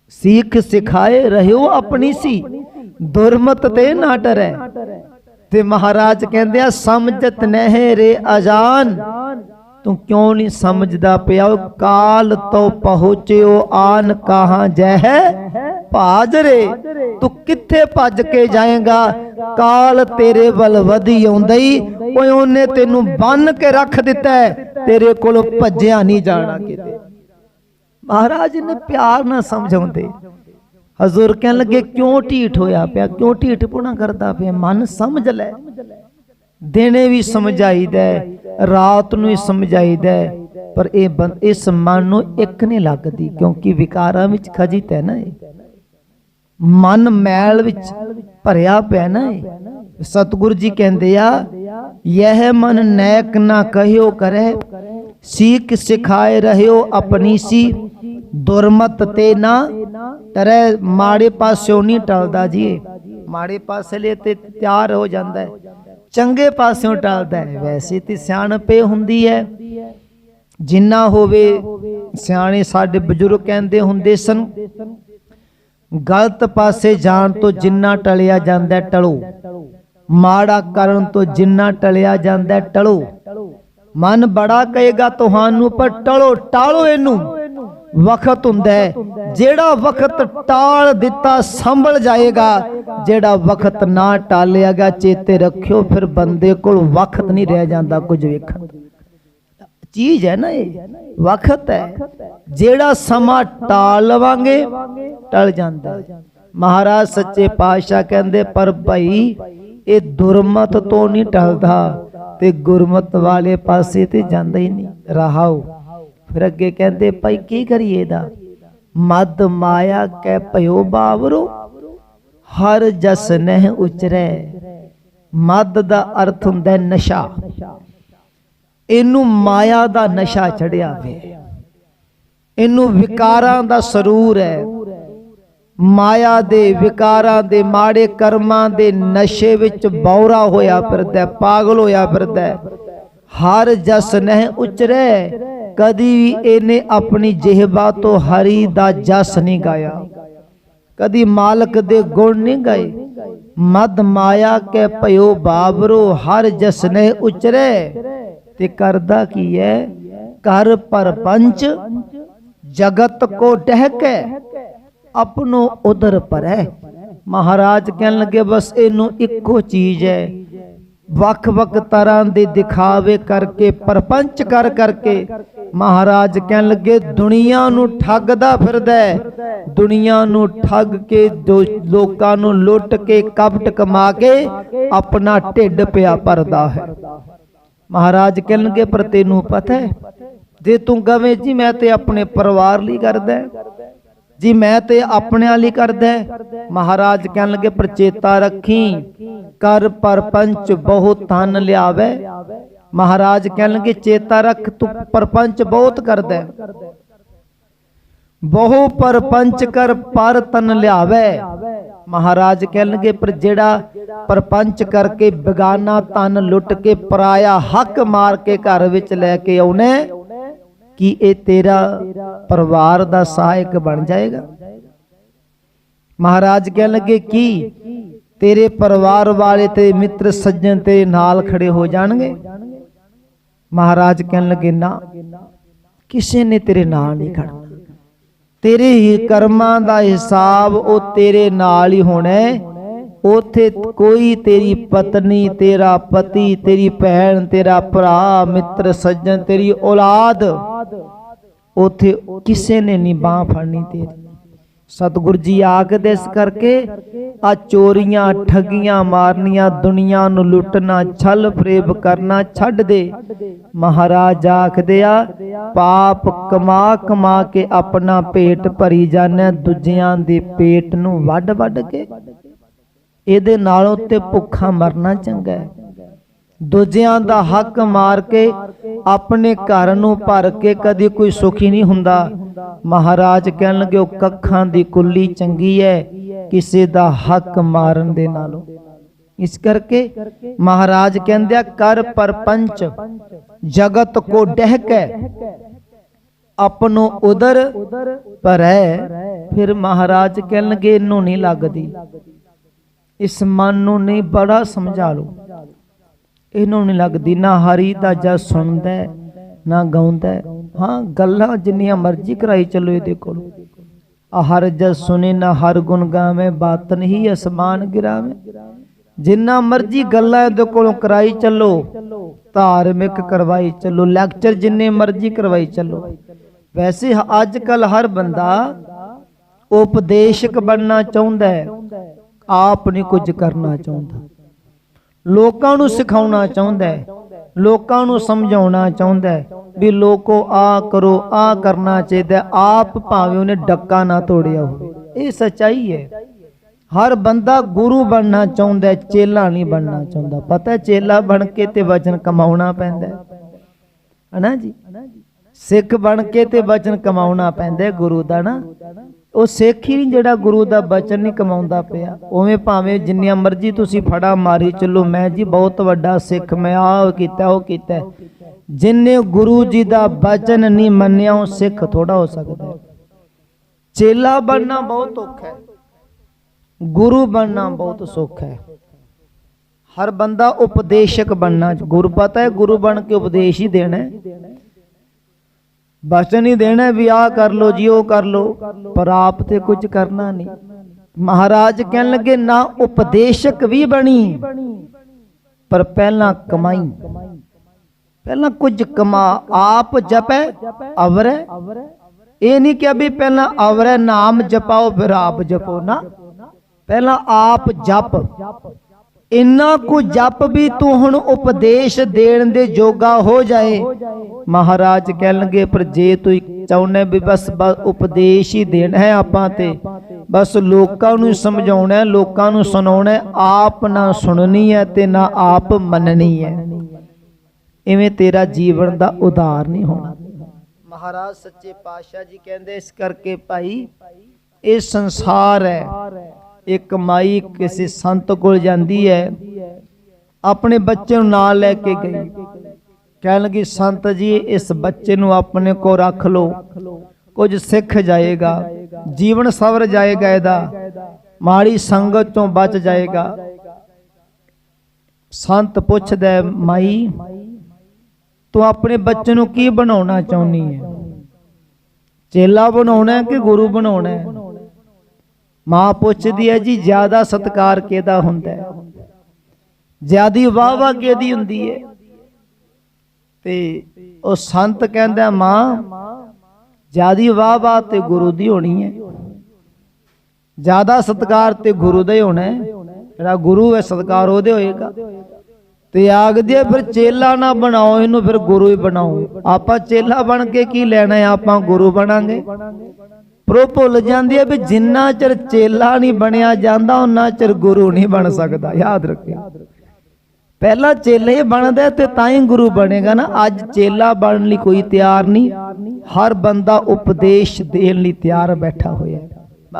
ਸਿੱਖ ਸਿਖਾਏ ਰਹਿਓ ਆਪਣੀ ਸੀ, ਦੁਰਮਤ ਤੇ ਨਾ ਡਰੈ। ਤੇ ਮਹਾਰਾਜ ਕਹਿੰਦੇ ਆ, ਸਮਝਤ ਨਹਿ ਰੇ ਅਜਾਨ। ਤੂੰ ਕਿਉਂ ਨਹੀਂ ਸਮਝਦਾ ਪਿਆ? ਉਹ ਕਾਲ ਤੋਂ ਪਹੁੰਚਿਓ, ਆਨ ਕਹਾਂ ਜਹ ਭਾਜਰੇ। ਤੂੰ ਕਿੱਥੇ ਭੱਜ ਕੇ ਜਾਏਗਾ? ਕਾਲ ਤੇਰੇ ਵੱਲ ਵਧੀ ਆਉਂਦਈ ਓਏ, ਉਹਨੇ ਤੈਨੂੰ ਬੰਨ ਕੇ ਰੱਖ ਦਿੱਤਾ ਤੇਰੇ ਕੋਲ ਭੱਜਿਆ ਨਹੀਂ ਜਾਣਾ ਕਿਤੇ। ਮਹਾਰਾਜ ਨੇ ਪਿਆਰ ਨਾਲ ਸਮਝਾਉਂਦੇ। ਹਜ਼ੂਰ ਕਹਿਣ ਲੱਗੇ, ਕਿਉਂ ਢੀਠ ਹੋਇਆ ਪਿਆ? ਕਿਉਂ ਢੀਠ ਢੀਠਪੁਣਾ ਕਰਦਾ ਪਿਆ? ਮਨ ਸਮਝ ਲੈ। ਦਿਨੇ ਵੀ ਸਮਝਾਈਦਾ ਹੈ, ਰਾਤ ਨੂੰ ਵੀ ਸਮਝਾਈਦਾ ਪਰ ਇਹ ਇਸ ਮਨ ਨੂੰ ਇੱਕ ਨਹੀਂ ਲੱਗਦੀ ਕਿਉਂਕਿ ਵਿਕਾਰਾਂ ਵਿੱਚ ਖਜਿਤ ਹੈ ਨਾ ਇਹ। ਮਨ ਮੈਲ ਵਿੱਚ ਭਰਿਆ ਪਿਆ ਨਾ ਇਹ। ਸਤਿਗੁਰੂ ਜੀ ਕਹਿੰਦੇ ਆ ਯਹ ਮਨ ਨੈਕ ਨਾ ਕਹਿਓ ਕਰੇ ਸੀਖ ਸਿਖਾਏ ਰਹਿਓ ਆਪਣੀ ਸੀ ਦੁਰਮਤ ਤੇ ਨਾ ਤਰੇ ਮਾੜੇ ਪਾਸਿਓਂ ਨਹੀਂ ਟਲਦਾ ਜੀ ਮਾੜੇ ਪਾਸੇ ਲਈ ਤੇ ਤਿਆਰ ਹੋ ਜਾਂਦਾ ਹੈ। ਚੰਗੇ ਪਾਸਿਓਂ ਟਲਦਾ ਹੈ ਵੈਸੇ ਤੇ ਸਿਆਣਪੇ ਹੁੰਦੀ ਹੈ। ਜਿੰਨਾ ਹੋਵੇ ਸਿਆਣੇ ਸਾਡੇ ਬਜ਼ੁਰਗ ਕਹਿੰਦੇ ਹੁੰਦੇ ਸਨ ਗਲਤ ਪਾਸੇ ਜਾਣ ਤੋਂ ਜਿੰਨਾ ਟਲਿਆ ਜਾਂਦਾ ਟਲੋ। ਮਾੜਾ ਕਰਨ ਤੋਂ ਜਿੰਨਾ ਟਲਿਆ ਜਾਂਦਾ ਟਲੋ। ਮਨ ਬੜਾ ਕਹੇਗਾ ਤੁਹਾਨੂੰ ਪਰ ਟਲੋ ਟਾਲੋ ਇਹਨੂੰ। ਵਕਤ ਹੁੰਦਾ ਹੈ। ਜਿਹੜਾ ਵਕਤ ਟਾਲ ਦਿੱਤਾ ਸੰਭਲ ਜਾਏਗਾ ਜਿਹੜਾ ਵਕਤ ਨਾ ਟਾਲਿਆਗਾ ਚੇਤੇ ਰੱਖਿਓ ਫਿਰ ਬੰਦੇ ਕੋਲ ਵਕਤ ਨਹੀਂ ਰਹਿ ਜਾਂਦਾ ਕੁਝ ਵੇਖਣ ਚੀਜ਼ ਹੈ ਨਾ ਇਹ। ਵਕਤ ਹੈ। ਜਿਹੜਾ ਸਮਾਂ ਟਾਲ ਲਵਾਂਗੇ ਟਲ ਜਾਂਦਾ। ਮਹਾਰਾਜ ਸੱਚੇ ਪਾਤਸ਼ਾਹ ਕਹਿੰਦੇ ਪਰ ਭਾਈ ਇਹ ਦੁਰਮਤ ਤੋਂ ਨਹੀਂ ਟਲਦਾ ਤੇ ਗੁਰਮਤ ਵਾਲੇ ਪਾਸੇ ਤੇ ਜਾਂਦਾ ਹੀ ਨਹੀਂ। ਰਹਾਓ। ਫਿਰ ਅੱਗੇ ਕਹਿੰਦੇ, ਭਾਈ ਕੀ ਕਰੀਏ ਦਾ ਮਦ ਮਾਇਆ ਕੈ ਭਇਓ ਬਾਵਰੋ, ਹਰ ਜਸ ਨਹਿ ਉਚਰੈ। ਮਦ ਦਾ ਅਰਥ ਹੁੰਦਾ ਨਸ਼ਾ। ਇਹਨੂੰ ਮਾਇਆ ਦਾ ਨਸ਼ਾ ਚੜਿਆ ਵੇ। ਇਹਨੂੰ ਵਿਕਾਰਾਂ ਦਾ ਸਰੂਰ ਹੈ। ਮਾਇਆ ਦੇ ਵਿਕਾਰਾਂ ਦੇ ਮਾੜੇ ਕਰਮਾਂ ਦੇ ਨਸ਼ੇ ਵਿੱਚ ਬੌਰਾ ਹੋਇਆ ਫਿਰਦਾ ਪਾਗਲ ਹੋਇਆ ਫਿਰਦਾ ਹਰ ਜਸ ਨਹਿ ਉਚਰੈ। ਕਦੀ ਵੀ ਇਹਨੇ ਆਪਣੀ ਜਿਹਬਾ ਤੋਂ ਹਰੀ ਦਾ ਜਸ ਨਹੀਂ ਗਾਇਆ। ਕਦੀ ਮਾਲਕ ਦੇ ਗੁਣ ਨਹੀਂ ਗਾਏ। ਮਦ ਮਾਇਆ ਕੇ ਭਇਓ ਬਾਬਰੋ, ਹਰ ਜਸਨੇ ਉਚਰੇ। ਤੇ ਕਰਦਾ ਕੀ ਹੈ ਕਰ ਪਰਪੰਚ, ਜਗਤ ਕੋ ਡਹਿਕੇ ਆਪਣੋ ਉਦਰ ਪਰੈ। ਮਹਾਰਾਜ ਕਹਿਣ ਲੱਗੇ, ਬਸ ਇਹਨੂੰ ਇੱਕੋ ਚੀਜ਼ ਹੈ ਵੱਖ-ਵੱਖ ਤਰ੍ਹਾਂ ਦੇ ਦਿਖਾਵੇ ਕਰਕੇ, ਪਰਪੰਚ ਕਰ ਕਰਕੇ ਮਹਾਰਾਜ ਕਹਿਣ ਲੱਗੇ, ਦੁਨੀਆ ਨੂੰ ਠੱਗਦਾ ਫਿਰਦਾ ਹੈ। ਦੁਨੀਆ ਨੂੰ ਠੱਗ ਕੇ ਲੋਕਾਂ ਨੂੰ ਲੁੱਟ ਕੇ, ਕਪਟ ਕਮਾ ਕੇ ਆਪਣਾ ਢਿੱਡ ਪਿਆ ਭਰਦਾ ਹੈ। ਮਹਾਰਾਜ ਕਹਿਣਗੇ ਪਰ ਤੈਨੂੰ ਪਤਾ ਹੈ, ਜੇ ਤੂੰ ਕਵੇਂ ਜੀ, ਮੈਂ ਤੇ ਆਪਣੇ ਪਰਿਵਾਰ ਲਈ ਕਰਦਾ ਜੀ, ਮੈਂ ਤੇ ਆਪਣਿਆਂ ਲਈ ਕਰਦਾ ਮਹਾਰਾਜ ਕਹਿਣ ਲੱਗੇ, ਪਰ ਚੇਤਾ ਰੱਖੀ, ਕਰ ਪਰਪੰਚ ਬਹੁਤ ਧਨ ਲਿਆਵੇ। ਮਹਾਰਾਜ ਕਹਿਣ ਲੱਗੇ, ਚੇਤਾ ਰੱਖ, ਤੂੰ ਪਰਪੰਚ ਬਹੁਤ ਕਰਦਾ ਬਹੁ ਪਰਪੰਚ ਕਰ, ਪਰ ਤਨ ਲਿਆਵੇ। ਮਹਾਰਾਜ ਕਹਿਣਗੇ ਪਰ ਜਿਹੜਾ ਪਰਪੰਚ ਕਰਕੇ ਬੇਗਾਨਾ ਤਨ ਲੁੱਟ ਕੇ ਪਰਾਇਆ ਹੱਕ ਮਾਰ ਕੇ ਘਰ ਵਿੱਚ ਲੈ ਕੇ ਆਉਣੇ ਕਿ ਇਹ ਤੇਰਾ ਪਰਿਵਾਰ ਦਾ ਸਹਾਇਕ ਬਣ ਜਾਏਗਾ? ਮਹਾਰਾਜ ਕਹਿਣ ਲੱਗੇ, ਕੀ ਤੇਰੇ ਪਰਿਵਾਰ ਵਾਲੇ ਤੇ ਮਿੱਤਰ ਸੱਜਣ ਤੇ ਨਾਲ ਖੜੇ ਹੋ ਜਾਣਗੇ? ਮਹਾਰਾਜ ਕਹਿਣ ਲੱਗੇ, ਨਾ, ਕਿਸੇ ਨੇ ਤੇਰੇ ਨਾਲ ਨਹੀਂ ਖੜਨਾ ਤੇਰੇ ਹੀ ਕਰਮਾਂ ਦਾ ਹਿਸਾਬ ਉਹ ਤੇਰੇ ਨਾਲ ਹੀ ਹੋਣਾ ਹੈ। ਉਥੇ ਕੋਈ ਤੇਰੀ ਪਤਨੀ, ਤੇਰਾ ਪਤੀ, ਤੇਰੀ ਭੈਣ, ਤੇਰਾ ਭਰਾ, ਮਿੱਤਰ, ਸੱਜਣ, ਤੇਰੀ ਔਲਾਦ, ਉਥੇ ਕਿਸੇ ਨੇ ਨਹੀਂ ਬਾਹ ਫੜਨੀ ਤੇਰੀ ਸਤਿਗੁਰ ਜੀ ਆਖਦੇ ਇਸ ਕਰਕੇ, ਆ ਚੋਰੀਆਂ, ਠੱਗੀਆਂ ਮਾਰਨੀਆਂ, ਦੁਨੀਆ ਨੂੰ ਲੁੱਟਣਾ, ਛਲ ਫਰੇਬ ਕਰਨਾ ਛੱਡ ਦੇ। ਮਹਾਰਾਜ ਆਖਦੇ ਆ, ਪਾਪ ਕਮਾ ਕਮਾ ਕੇ ਆਪਣਾ ਪੇਟ ਭਰੀ ਜਾਣਾ ਦੂਜਿਆਂ ਦੇ ਪੇਟ ਨੂੰ ਵੱਡ ਵੱਢ ਕੇ। ਇਹਦੇ ਨਾਲੋਂ ਤੇ ਭੁੱਖਾ ਮਰਨਾ ਚੰਗਾ ਹੈ। ਦੂਜਿਆਂ ਦਾ ਹੱਕ ਮਾਰ ਕੇ ਆਪਣੇ ਘਰ ਨੂੰ ਭਰ ਕੇ ਕਦੀ ਕੋਈ ਸੁਖੀ ਨਹੀਂ ਹੁੰਦਾ। ਮਹਾਰਾਜ ਕਹਿਣ ਲੱਗੇ, ਉਹ ਕੱਖਾਂ ਦੀ ਕੁੱਲੀ ਚੰਗੀ ਹੈ ਕਿਸੇ ਦਾ ਹੱਕ ਮਾਰਨ ਦੇ ਨਾਲੋਂ। ਇਸ ਕਰਕੇ ਮਹਾਰਾਜ ਕਹਿੰਦੇ ਆ ਕਰ ਪਰਪੰਚ, ਜਗਤ ਕੋ ਡਹਿਕੈ ਆਪਣੋ ਉਦਰ ਪਰੈ ਫਿਰ ਮਹਾਰਾਜ ਕਹਿਣਗੇ ਲੱਗੇ, ਇਹਨੂੰ ਨਹੀਂ ਲੱਗਦੀ। ਇਸ ਮਨ ਨੂੰ ਨਹੀਂ, ਬੜਾ ਸਮਝਾ ਲਓ। ਇਹਨੂੰ ਨਹੀਂ ਲੱਗਦੀ, ਨਾ ਹਰੀ ਦਾ ਜਸ ਸੁਣਦਾ ਨਾ ਗਾਉਂਦਾ ਹਾਂ। ਗੱਲਾਂ ਜਿੰਨੀਆਂ ਮਰਜ਼ੀ ਕਰਾਈ ਚੱਲੋ ਇਹਦੇ ਕੋਲ। ਆ ਹਰ ਜਸ ਸੁਨੇ ਨਾ ਹਰ ਗੁਣ ਗਾਵੇਂ, ਬਾਤ ਨਹੀਂ ਅਸਮਾਨ ਗਿਰਾਵੇ। ਜਿੰਨਾ ਮਰਜ਼ੀ ਗੱਲਾਂ ਇਹਦੇ ਕੋਲੋਂ ਕਰਾਈ ਚੱਲੋ, ਧਾਰਮਿਕ ਕਰਵਾਈ ਚੱਲੋ, ਲੈਕਚਰ ਜਿੰਨੇ ਮਰਜ਼ੀ ਕਰਵਾਈ ਚੱਲੋ। ਵੈਸੇ ਅੱਜ ਕੱਲ ਹਰ ਬੰਦਾ ਉਪਦੇਸ਼ਕ ਬਣਨਾ ਚਾਹੁੰਦਾ ਹੈ, ਆਪ ਨਹੀਂ ਕੁਝ ਕਰਨਾ ਚਾਹੁੰਦਾ। ਲੋਕਾਂ ਨੂੰ ਸਿਖਾਉਣਾ ਚਾਹੁੰਦਾ ਹੈ ਲੋਕਾਂ ਨੂੰ ਸਮਝਾਉਣਾ ਚਾਹੁੰਦਾ ਹੈ ਵੀ ਲੋਕੋ ਆ ਕਰੋ ਆ ਕਰਨਾ ਚਾਹੀਦਾ ਆਪ ਭਾਵੇਂ ਉਹਨੇ ਡੱਕਾ ਨਾ ਤੋੜਿਆ ਹੋਵੇ। ਇਹ ਸਚਾਈ ਹੈ। ਹਰ ਬੰਦਾ ਗੁਰੂ ਬਣਨਾ ਚਾਹੁੰਦਾ ਹੈ, ਚੇਲਾ ਨਹੀਂ ਬਣਨਾ ਚਾਹੁੰਦਾ। ਪਤਾ ਚੇਲਾ ਬਣ ਕੇ ਤੇ ਵਚਨ ਕਮਾਉਣਾ ਪੈਂਦਾ ਹੈ। ਹਨਾ ਜੀ? ਸਿੱਖ ਬਣ ਕੇ ਤੇ ਵਚਨ ਕਮਾਉਣਾ ਪੈਂਦਾ ਗੁਰੂ ਦਾ ਨਾ। ਉਹ ਸਿੱਖ ਹੀ ਨਹੀਂ ਜਿਹੜਾ ਗੁਰੂ ਦਾ ਬਚਨ ਨਹੀਂ ਕਮਾਉਂਦਾ ਪਿਆ। ਉਵੇਂ ਭਾਵੇਂ ਜਿੰਨੀਆਂ ਮਰਜ਼ੀ ਤੁਸੀਂ ਫੜਾ ਮਾਰੀ, ਚੱਲੋ ਮੈਂ ਜੀ ਬਹੁਤ ਵੱਡਾ ਸਿੱਖ, ਮੈਂ ਆਹ ਕੀਤਾ, ਉਹ ਕੀਤਾ। ਜਿੰਨੇ ਗੁਰੂ ਜੀ ਦਾ ਬਚਨ ਨਹੀਂ ਮੰਨਿਆ, ਉਹ ਸਿੱਖ ਥੋੜਾ ਹੋ ਸਕਦਾ ਚੇਲਾ ਬਣਨਾ ਬਹੁਤ ਔਖਾ ਹੈ। ਗੁਰੂ ਬਣਨਾ ਬਹੁਤ ਸੌਖਾ ਹੈ। ਹਰ ਬੰਦਾ ਉਪਦੇਸ਼ਕ ਬਣਨਾ, ਗੁਰੂ ਪਤਾ ਹੈ ਗੁਰੂ ਬਣ ਕੇ ਉਪਦੇਸ਼ ਹੀ ਦੇਣਾ ਹੈ। ਬਚਨ ਹੀ ਦੇਣਾ ਵੀ ਆਹ ਕਰ ਲੋ ਜੀ, ਉਹ ਕਰ ਲੋ ਪਰ ਆਪ ਤੇ ਕੁਝ ਕਰਨਾ ਨਹੀਂ। ਮਹਾਰਾਜ ਕਹਿਣ ਲੱਗੇ ਨਾ ਉਪਦੇਸ਼ਕ ਵੀ ਬਣੀ। ਪਰ ਪਹਿਲਾਂ ਕਮਾਈ। ਪਹਿਲਾਂ ਕੁਝ ਕਮਾ, ਆਪ ਜਪੈ, ਅਵਰੈ। ਇਹ ਨਹੀਂ ਕਿ ਵੀ ਪਹਿਲਾਂ ਅਵਰੈ ਨਾਮ ਜਪਾਓ, ਫਿਰ ਆਪ ਜਪੋ। ਨਾ। ਪਹਿਲਾਂ ਆਪ ਜਪ। ਇੰਨਾ ਕੁ ਜਪ ਵੀ ਤੂੰ ਹੁਣ ਉਪਦੇਸ਼ ਦੇਣ ਦੇ ਜੋਗਾ ਹੋ ਜਾਏ। ਮਹਾਰਾਜ ਕਹਿਣਗੇ, ਪਰ ਜੇ ਤੂੰ ਚਾਹੁੰਦਾ ਵੀ ਬਸ ਉਪਦੇਸ਼ ਹੀ ਦੇਣਾ ਹੈ ਆਪਾਂ ਤੇ, ਬਸ ਲੋਕਾਂ ਨੂੰ ਸਮਝਾਉਣਾ, ਲੋਕਾਂ ਨੂੰ ਸੁਣਾਉਣਾ, ਆਪ ਨਾ ਸੁਣਨੀ ਹੈ ਤੇ ਨਾ ਆਪ ਮੰਨਣੀ ਹੈ। ਇਵੇਂ ਤੇਰਾ ਜੀਵਨ ਦਾ ਉਧਾਰ ਨਹੀਂ ਹੋਣਾ। ਮਹਾਰਾਜ ਸੱਚੇ ਪਾਤਸ਼ਾਹ ਜੀ ਕਹਿੰਦੇ ਇਸ ਕਰਕੇ ਭਾਈ, ਇਹ ਸੰਸਾਰ ਹੈ। ਇੱਕ ਮਾਈ ਕਿਸੇ ਸੰਤ ਕੋਲ ਜਾਂਦੀ ਹੈ, ਆਪਣੇ ਬੱਚੇ ਨੂੰ ਨਾਲ ਲੈ ਕੇ ਗਈ। ਕਹਿਣ ਲੱਗੀ, ਸੰਤ ਜੀ, ਇਸ ਬੱਚੇ ਨੂੰ ਆਪਣੇ ਕੋ ਰੱਖ ਲਓ। ਕੁਝ ਸਿੱਖ ਜਾਏਗਾ, ਜੀਵਨ ਸਵਰ ਜਾਏਗਾ ਇਹਦਾ, ਮਾੜੀ ਸੰਗਤ ਤੋਂ ਬਚ ਜਾਏਗਾ। ਸੰਤ ਪੁੱਛਦਾ ਮਾਈ, ਤੂੰ ਆਪਣੇ ਬੱਚੇ ਨੂੰ ਕੀ ਬਣਾਉਣਾ ਚਾਹੁੰਦੀ ਹੈ? ਚੇਲਾ ਬਣਾਉਣਾ ਹੈ ਕਿ ਗੁਰੂ ਬਣਾਉਣਾ ਹੈ? ਮਾਂ ਪੁੱਛਦੀ ਹੈ ਜੀ, ਜ਼ਿਆਦਾ ਸਤਕਾਰ ਕਿਹਦਾ ਹੁੰਦਾ ਹੈ? ਜ਼ਿਆਦੀ ਵਾਹ ਵਾਹ ਕਿਹਦੀ ਹੁੰਦੀ ਹੈ? ਤੇ ਉਹ ਸੰਤ ਕਹਿੰਦਾ, ਮਾਂ, ਜਿਆਦੀ ਵਾਹ ਵਾਹ ਤੇ ਗੁਰੂ ਦੀ ਹੋਣੀ ਹੈ। ਜ਼ਿਆਦਾ ਸਤਕਾਰ ਤੇ ਗੁਰੂ ਦਾ ਹੀ ਹੋਣਾ ਜਿਹੜਾ ਗੁਰੂ ਹੈ, ਸਤਕਾਰ ਉਹਦੇ ਹੋਏਗਾ। ਤੇ ਆਖਦੇ ਆ, ਫਿਰ ਚੇਲਾ ਨਾ ਬਣਾਓ, ਇਹਨੂੰ ਫਿਰ ਗੁਰੂ ਹੀ ਬਣਾਓ। ਆਪਾਂ ਚੇਲਾ ਬਣ ਕੇ ਕੀ ਲੈਣਾ ਆਪਾਂ ਗੁਰੂ ਬਣਾਂਗੇ। ਪਰ ਉਹ ਭੁੱਲ ਜਾਂਦੀ ਹੈ ਵੀ ਜਿੰਨਾ ਚਿਰ ਚੇਲਾ ਨਹੀਂ ਬਣਿਆ ਜਾਂਦਾ ਉਹਨਾਂ ਚਿਰ ਗੁਰੂ ਨਹੀਂ ਬਣ ਸਕਦਾ। ਯਾਦ ਰੱਖਿਓ। ਪਹਿਲਾਂ ਚੇਲੇ ਬਣਦਾ ਤੇ ਤਾਂ ਹੀ ਗੁਰੂ ਬਣੇਗਾ ਨਾ। ਅੱਜ ਚੇਲਾ ਬਣਨ ਲਈ ਕੋਈ ਤਿਆਰ ਨਹੀਂ। ਹਰ ਬੰਦਾ ਉਪਦੇਸ਼ ਦੇਣ ਲਈ ਤਿਆਰ ਬੈਠਾ ਹੋਇਆ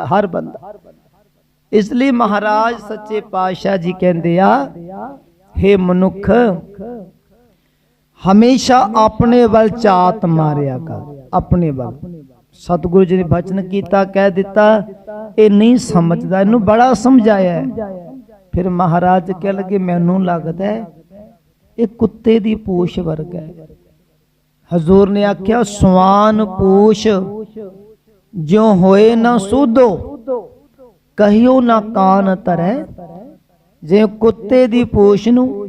ਹਰ ਬੰਦਾ। ਇਸ ਲਈ ਮਹਾਰਾਜ ਸੱਚੇ ਪਾਤਸ਼ਾਹ ਜੀ ਕਹਿੰਦੇ ਆ हे ਮਨੁੱਖ, ਹਮੇਸ਼ਾ ਆਪਣੇ ਵੱਲ ਝਾਤ ਮਾਰਿਆ ਕਰ। ਆਪਣੇ ਵੱਲ। ਸਤਿਗੁਰੂ ਜੀ ਨੇ ਬਚਨ ਕੀਤਾ, ਕਹਿ ਦਿੱਤਾ, ਇਹ ਨਹੀਂ ਸਮਝਦਾ, ਇਹਨੂੰ ਬੜਾ ਸਮਝਾਇਆ ਫਿਰ ਮਹਾਰਾਜ ਕਹਿ ਲਗੇ, ਮੈਨੂੰ ਲੱਗਦਾ ਇਹ ਕੁੱਤੇ ਦੀ ਪੂਛ ਵਰਗਾ ਹੈ। ਹਜ਼ੂਰ ਨੇ ਆਖਿਆ, ਸਵਾਨ ਪੂਛ, ਜਿਉ ਹੋਏ ਨਾ ਸੁਧੋ ਕਹੀਓ ਨਾ ਕਾਨ ਤਰੈ ਜੇ ਕੁੱਤੇ ਦੀ ਪੂਛ ਨੂੰ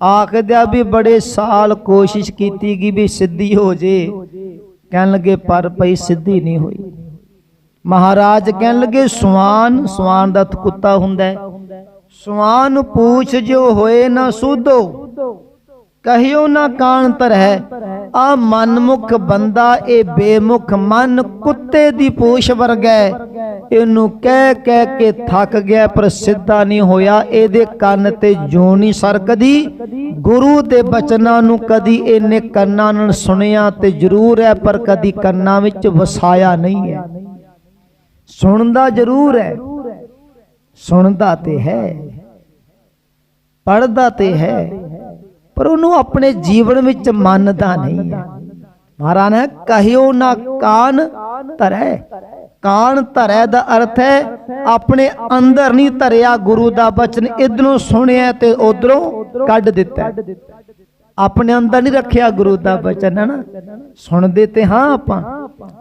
ਆਖਦਿਆ ਵੀ ਬੜੇ ਸਾਲ ਕੋਸ਼ਿਸ਼ ਕੀਤੀ ਗਈ ਵੀ ਸਿੱਧੀ ਹੋ ਜੇ। ਕਹਿਣ ਲੱਗੇ, ਪਰ ਪਈ ਸਿੱਧੀ ਨਹੀਂ ਹੋਈ। ਮਹਾਰਾਜ ਕਹਿਣ ਲੱਗੇ, ਸਵਾਨ ਸਵਾਨ ਦਾ ਅਰਥ ਕੁੱਤਾ ਹੁੰਦਾ ਹੈ। ਸਵਾਨ ਪੂਛ, ਜੋ ਹੋਏ ਨਾ ਸੁਧੋ। ਕਹਿਓ ਨਾ ਕਾਣ ਤਰਹਿ ਆ ਮਨਮੁਖ ਬੰਦਾ, ਇਹ ਬੇਮੁਖ ਮਨ ਕੁੱਤੇ ਦੀ ਪੂਛ ਵਰਗਾ ਹੈ। ਇਹਨੂੰ ਕਹਿ ਕਹਿ ਕੇ ਥੱਕ ਗਿਆ, ਪਰ ਸਿੱਧਾ ਨਹੀਂ ਹੋਇਆ। ਇਹਦੇ ਕੰਨ ਤੇ ਜੂ ਨਹੀਂ ਸਰਕਦੀ। ਗੁਰੂ ਦੇ ਬਚਨਾਂ ਨੂੰ ਕਦੀ ਇਹਨੇ ਕੰਨਾਂ ਨਾਲ ਸੁਣਿਆ ਤੇ ਜ਼ਰੂਰ ਹੈ, ਪਰ ਕਦੀ ਕੰਨਾਂ ਵਿੱਚ ਵਸਾਇਆ ਨਹੀਂ ਹੈ। ਸੁਣਦਾ ਜ਼ਰੂਰ ਹੈ। ਸੁਣਦਾ ਤੇ ਹੈ। ਪੜਦਾ ਤੇ ਹੈ। ਪਰ ਉਹਨੂੰ ਆਪਣੇ ਜੀਵਨ ਵਿੱਚ ਮੰਨਦਾ ਨਹੀਂ। ਹੈ ਮਹਾਰਾਜ ਨੇ ਕਹਿਓ ਨਾ, ਕਾਨ ਧਰੈ। ਕਾਨ ਧਰੈ ਦਾ ਅਰਥ ਹੈ, ਆਪਣੇ ਅੰਦਰ ਨਹੀਂ ਧਰਿਆ ਗੁਰੂ ਦਾ ਬਚਨ, ਇਧਰੋਂ ਸੁਣਿਆ ਤੇ ਉਧਰੋਂ ਕੱਢ ਦਿੱਤਾ। ਆਪਣੇ ਅੰਦਰ ਨਹੀਂ ਰੱਖਿਆ ਗੁਰੂ ਦਾ ਬਚਨ ਹੈ ਨਾ ਸੁਣਦੇ ਤੇ ਹਾਂ ਆਪਾਂ,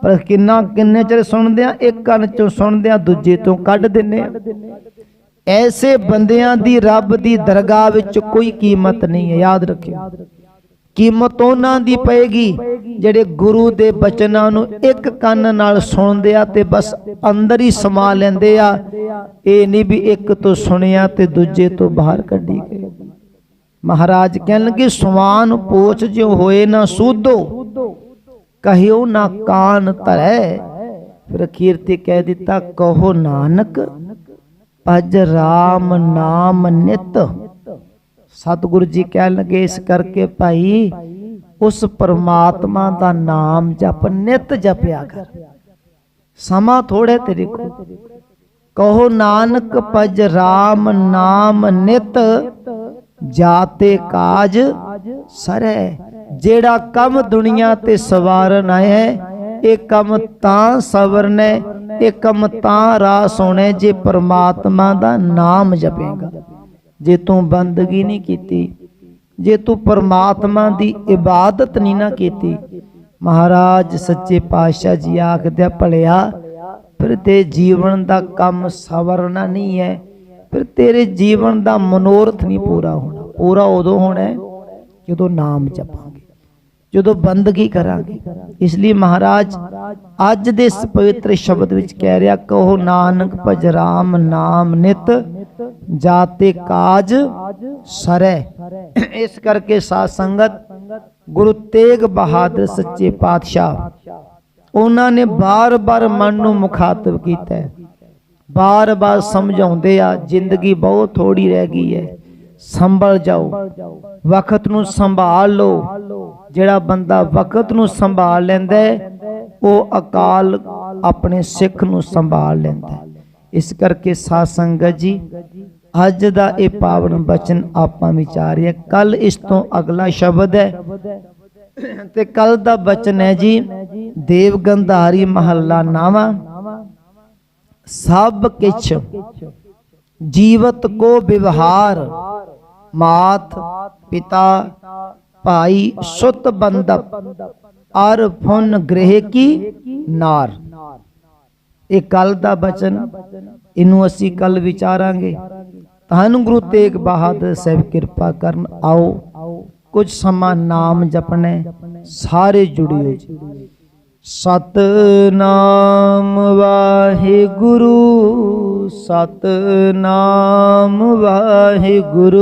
ਪਰ ਕਿੰਨਾ ਕਿੰਨੇ ਚਿਰ ਸੁਣਦੇ ਆ? ਇੱਕ ਕੰਨ ਚੋਂ ਸੁਣਦੇ ਆ, ਦੂਜੇ ਤੋਂ ਕੱਢ ਦਿੰਨੇ ਆ। ਐਸੇ ਬੰਦਿਆਂ ਦੀ ਰੱਬ ਦੀ ਦਰਗਾਹ ਵਿੱਚ ਕੋਈ ਕੀਮਤ ਨਹੀਂ ਹੈ। ਯਾਦ ਰੱਖਿਓ। ਕੀਮਤ ਉਹਨਾਂ ਦੀ ਪਏਗੀ ਜਿਹੜੇ ਗੁਰੂ ਦੇ ਬਚਨਾਂ ਨੂੰ ਇੱਕ ਕੰਨ ਨਾਲ ਸੁਣਦੇ ਆ ਤੇ ਬਸ ਅੰਦਰ ਹੀ ਸਮਾ ਲੈਂਦੇ ਆ। ਇਹ ਨਹੀਂ ਵੀ ਇੱਕ ਤੋਂ ਸੁਣਿਆ ਤੇ ਦੂਜੇ ਤੋਂ ਬਾਹਰ ਕੱਢੀ ਗਏ ਮਹਾਰਾਜ ਕਹਿਣ ਲੱਗੇ ਸਵਾਨ ਪੋਛ ਜਿਉ ਹੋਏ ਨਾ ਸੂਧੋ ਕਹਿਓ ਨਾ ਕਾਨ ਧਰੈ। ਫਿਰ ਅਖੀਰ ਤੇ ਕਹਿ ਦਿੱਤਾ, ਕਹੋ ਨਾਨਕ। ਭਜ ਰਾਮ ਨਾਮ ਨਿਤ। ਸਤਿਗੁਰੂ ਜੀ ਕਹਿਣ ਲੱਗੇ ਇਸ ਕਰਕੇ ਭਾਈ ਉਸ ਪਰਮਾਤਮਾ ਦਾ ਨਾਮ ਜਪ ਨਿਤ ਜਪਿਆ ਕਰ। ਸਮਾਂ ਥੋੜੇ ਤੇਰੇ ਕੋਲ। ਕਹੋ ਨਾਨਕ ਭਜ ਰਾਮ ਨਾਮ ਨਿਤ ਜਾਤੇ ਕਾਜ ਸਰੈ ਜਿਹੜਾ ਕੰਮ ਦੁਨੀਆ ਤੇ ਸਵਾਰਨ ਆਇਆ ਹੈ, ਇਹ ਕੰਮ ਤਾਂ ਸਵਰਨੇ ਇਹ ਕੰਮ ਤਾਂ ਰਾਸ ਹੋਣੇ ਜੇ ਪਰਮਾਤਮਾ ਦਾ ਨਾਮ ਜਪੇਗਾ। ਜੇ ਤੂੰ ਬੰਦਗੀ ਨਹੀਂ ਕੀਤੀ, ਜੇ ਤੂੰ ਪਰਮਾਤਮਾ ਦੀ ਇਬਾਦਤ ਨਹੀਂ ਨਾ ਕੀਤੀ, ਮਹਾਰਾਜ ਸੱਚੇ ਪਾਤਸ਼ਾਹ ਜੀ ਆਖਦੇ ਭਲਿਆ, ਫਿਰ ਤੇ ਜੀਵਨ ਦਾ ਕੰਮ ਸਵਰਨਾ ਨਹੀਂ ਹੈ, ਫਿਰ ਤੇਰੇ ਜੀਵਨ ਦਾ ਮਨੋਰਥ ਨਹੀਂ ਪੂਰਾ ਹੋਣਾ। ਪੂਰਾ ਉਦੋਂ ਹੋਣਾ ਜਦੋਂ ਨਾਮ ਜਪਾਂ। ਜਦੋਂ ਬੰਦਗੀ ਕਰਾਂਗੇ। ਇਸ ਲਈ ਮਹਾਰਾਜ, ਅੱਜ ਦੇ ਇਸ ਪਵਿੱਤਰ ਸ਼ਬਦ ਵਿੱਚ ਕਹਿ ਰਿਹਾ, ਕਹੋ ਨਾਨਕ ਭਜ ਰਾਮ ਨਾਮ ਨਿਤ, ਜਾਤੇ ਕਾਜ ਸਰੈ ਇਸ ਕਰਕੇ ਸਾਧ ਸੰਗਤ, ਗੁਰੂ ਤੇਗ ਬਹਾਦਰ ਸੱਚੇ ਪਾਤਸ਼ਾਹ, ਉਹਨਾਂ ਨੇ ਬਾਰ-ਬਾਰ ਮਨ ਨੂੰ ਮੁਖਾਤਬ ਕੀਤਾ ਬਾਰ-ਬਾਰ ਸਮਝਾਉਂਦੇ ਆ, ਜ਼ਿੰਦਗੀ ਬਹੁਤ ਥੋੜੀ ਰਹਿ ਗਈ ਹੈ। ਸੰਭਲ ਜਾਓ। ਵਕਤ ਨੂੰ ਸੰਭਾਲ ਲਓ। ਜਿਹੜਾ ਬੰਦਾ ਵਕਤ ਨੂੰ ਸੰਭਾਲ ਲੈਂਦਾ ਉਹ ਅਕਾਲ ਆਪਣੇ ਸਿੱਖ ਨੂੰ ਸੰਭਾਲ ਲੈਂਦਾ ਹੈ। ਇਸ ਕਰਕੇ ਸਾਧ ਸੰਗਤ ਜੀ, ਅੱਜ ਦਾ ਇਹ ਪਾਵਨ ਬਚਨ ਆਪਾਂ ਵਿਚਾਰਿਆ ਕੱਲ ਇਸ ਤੋਂ ਅਗਲਾ ਸ਼ਬਦ ਹੈ। ਤੇ ਕੱਲ ਦਾ ਬਚਨ ਹੈ ਜੀ ਦੇਵ ਗੰਧਾਰੀ ਮਹੱਲਾ ਨਾਵਾ। ਸਭ ਕਿਛ ਜੀਵਤ ਕੋ ਵਿਵਹਾਰ, ਮਾਤ ਪਿਤਾ ਭਾਈ ਸੁਤ ਬੰਦਪ, ਅਰ ਫੁਨ ਗ੍ਰਹਿ ਕੀ ਨਾਰ। ਇਹ ਕੱਲ ਦਾ ਬਚਨ, ਇਹਨੂੰ ਅਸੀਂ ਕੱਲ ਵਿਚਾਰਾਂਗੇ। ਧੰਨ ਗੁਰੂ ਤੇਗ ਬਹਾਦਰ ਸਾਹਿਬ, ਕਿਰਪਾ ਕਰਨ ਆਓ। ਕੁਝ ਸਮਾਂ ਨਾਮ ਜਪਣੇ, ਸਾਰੇ ਜੁੜਿਓ ਜੀ। ਸਤਨਾਮ ਵਾਹਿਗੁਰੂ ਸਤਨਾਮ ਵਾਹਿਗੁਰੂ।